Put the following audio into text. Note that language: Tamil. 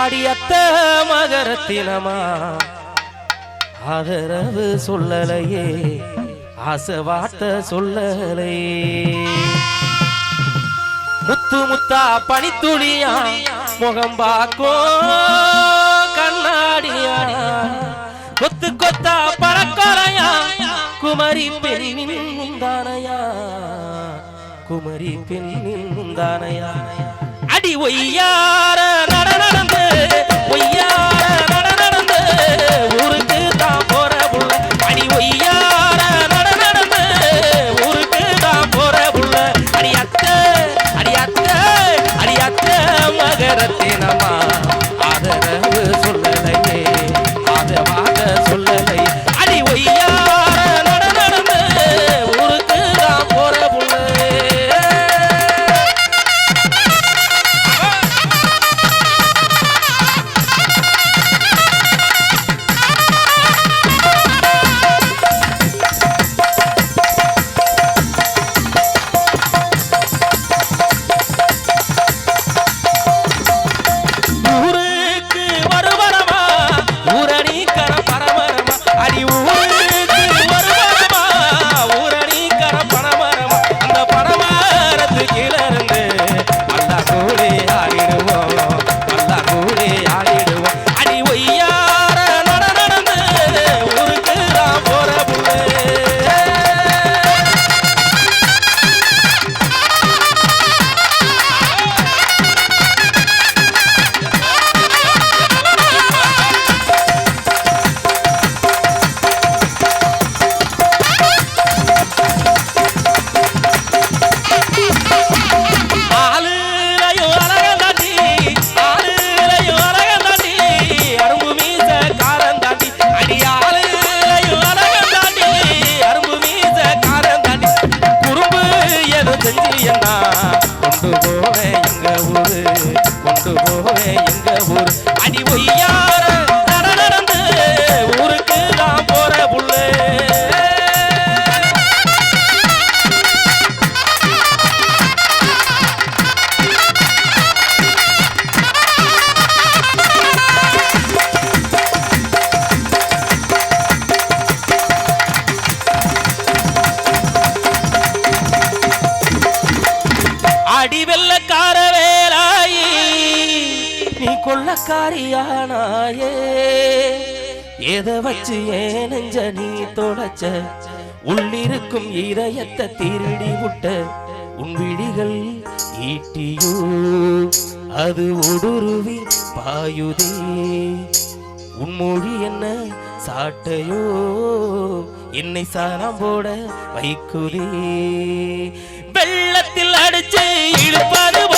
அடியத்த மகரத்தினமா? ஆதரவு சொல்லலையே ஆசை வார்த்தை சொல்லலையே. முத்து முத்தா பனித்துளியா முகம் பாக்கோ கண்ணாடியா? கொத்து கொத்தா பறக்கறையா குமரி பெண்ணின் முந்தானையா? குமரி பெண்ணின் முந்தானையா? அடி ஒய்யாரா mujer ஊரு, கொண்டு போவே எங்க ஊரு. அடி ஒய்யார நடந்து ஊருக்கு நான் போற புள்ளே அடி வெள்ளக்கார கொள்ளக்காரியானாயே. எதை வச்சு ஏன் நெஞ்ச நீ தொலைச்ச? உள்ளிருக்கும் இதயத்தை திருடி விட்ட உன் விழிகள் ஈட்டியோ? அது ஒடுருவி பாயுதே. உன் மொழி என்ன சாட்டையோ? என்னை சாரம் போட வைக்குதே. வெள்ளத்தில் அடிச்சு இழுப்பாது